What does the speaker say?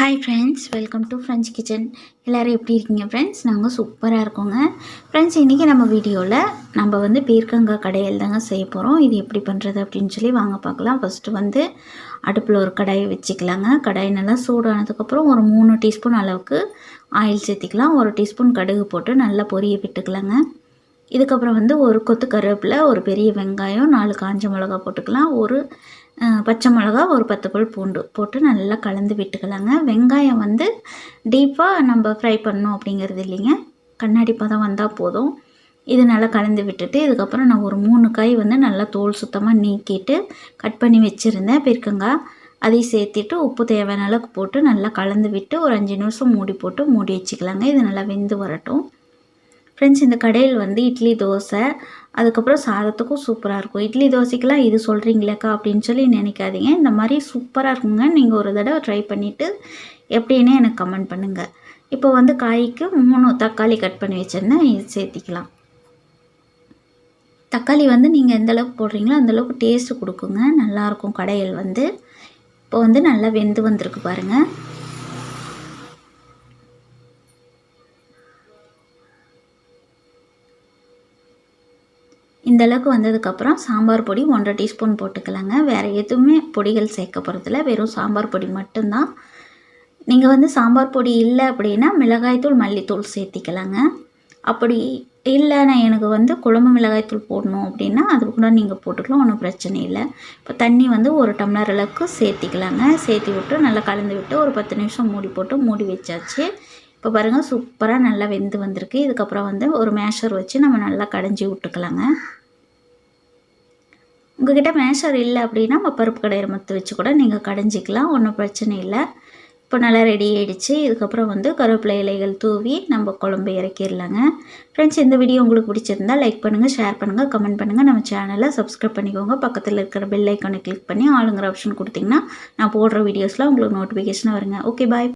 Hi friends welcome to French kitchen எல்லோரும் எப்படி இருக்கீங்க ஃப்ரெண்ட்ஸ் நாங்கள் சூப்பராக இருக்கோங்க. ஃப்ரெண்ட்ஸ் இன்றைக்கி நம்ம வீடியோவில் நம்ம வந்து பீர்க்கங்காய் கடையில் தாங்க செய்ய போகிறோம் இது எப்படி பண்ணுறது அப்படின்னு சொல்லி வாங்க பார்க்கலாம். ஃபஸ்ட்டு வந்து அடுப்பில் ஒரு கடாயை வச்சுக்கலாங்க. கடாய் நல்லா சூடானதுக்கப்புறம் ஒரு மூணு டீஸ்பூன் அளவுக்கு ஆயில் சேர்த்திக்கலாம். ஒரு டீஸ்பூன் கடுகு போட்டு நல்லா பொரிய விட்டுக்கலாங்க. இதுக்கப்புறம் வந்து ஒரு கொத்து கருவேப்பில் ஒரு பெரிய வெங்காயம் நாலு காஞ்ச மிளகா போட்டுக்கலாம். ஒரு பச்சை மிளகா ஒரு பத்து பல் பூண்டு போட்டு நல்லா கலந்து விட்டுக்கலாங்க. வெங்காயம் வந்து டீப்பாக நம்ம ஃப்ரை பண்ணோம் அப்படிங்கிறது இல்லைங்க. கண்ணாடி பதம் வந்தால் போதும். இது நல்லா கலந்து விட்டுட்டு இதுக்கப்புறம் நான் ஒரு மூணு காய் வந்து நல்லா தோல் சுத்தமாக நீக்கிட்டு கட் பண்ணி வச்சுருந்தேன். பெருக்கங்காய் அதையும் சேர்த்துட்டு உப்பு தேவையான அளவுக்கு போட்டு நல்லா கலந்து விட்டு ஒரு அஞ்சு நிமிஷம் மூடி போட்டு மூடி வச்சுக்கலாங்க. இது நல்லா வெந்து வரட்டும். ஃப்ரெண்ட்ஸ் இந்த கடையில் வந்து இட்லி தோசை அதுக்கப்புறம் சாதத்துக்கும் சூப்பராக இருக்கும். இட்லி தோசைக்கெலாம் இது சொல்கிறீங்களேக்கா அப்படின்னு சொல்லி நினைக்காதீங்க. இந்த மாதிரி சூப்பராக இருக்குங்க. நீங்கள் ஒரு தடவை ட்ரை பண்ணிவிட்டு எப்படின்னு எனக்கு கமெண்ட் பண்ணுங்கள் இப்போ வந்து காய்க்கு மூணு தக்காளி கட் பண்ணி வச்சுருந்தேன். இது சேர்த்திக்கலாம். தக்காளி வந்து நீங்கள் எந்த அளவுக்கு போடுறீங்களோ அந்தளவுக்கு டேஸ்ட்டு கொடுக்குங்க. நல்லாயிருக்கும் கடையில் வந்து. இப்போ வந்து நல்லா வெந்து வந்திருக்கு பாருங்கள் இந்தளவுக்கு வந்ததுக்கப்புறம் சாம்பார் பொடி ஒன்றரை டீஸ்பூன் போட்டுக்கலாங்க. வேறு எதுவுமே பொடிகள் சேர்க்க போகிறதில்ல வெறும் சாம்பார் பொடி மட்டும்தான். நீங்கள் வந்து சாம்பார் பொடி இல்லை அப்படின்னா மிளகாய்த்தூள் மல்லித்தூள் சேர்த்திக்கலாங்க. அப்படி இல்லை நான் எனக்கு வந்து குழம்பு மிளகாய்த்தூள் போடணும் அப்படின்னா அது கூட நீங்கள் போட்டுக்கலாம் ஒன்றும் பிரச்சனை இல்லை. இப்போ தண்ணி வந்து ஒரு டம்ளர் அளவுக்கு சேர்த்திக்கலாங்க. சேர்த்தி விட்டு நல்லா கலந்து விட்டு ஒரு பத்து நிமிஷம் மூடி போட்டு மூடி வச்சாச்சு. இப்போ பாருங்கள் சூப்பராக நல்லா வெந்து வந்திருக்கு. இதுக்கப்புறம் வந்து ஒரு மேஷர் வச்சு நம்ம நல்லா கடைஞ்சி விட்டுக்கலாங்க. உங்கள்கிட்ட மேஷர் இல்லை அப்படின்னா நம்ம பருப்பு கடையிற மத்து வச்சு கூட நீங்கள் கடைஞ்சிக்கலாம். ஒன்றும் பிரச்சனை இல்லை. இப்போ நல்லா ரெடி ஆகிடுச்சு இதுக்கப்புறம் வந்து கருவேப்பிலை இலைகள் தூவி நம்ம குழம்பு இறக்கிடலாங்க. ஃப்ரெண்ட்ஸ் இந்த வீடியோ உங்களுக்கு பிடிச்சிருந்தா லைக் பண்ணுங்கள் ஷேர் பண்ணுங்கள் கமெண்ட் பண்ணுங்கள் நம்ம சேனலை சப்ஸ்கிரைப் பண்ணிக்கோங்க. பக்கத்தில் இருக்கிற பெல் ஐக்கானை கிளிக் பண்ணி ஆளுங்கிற ஆப்ஷன் கொடுத்திங்கன்னா நான் போடுற வீடியோஸ்லாம் உங்களுக்கு நோட்டிஃபிகேஷனாக வருங்க. Okay bye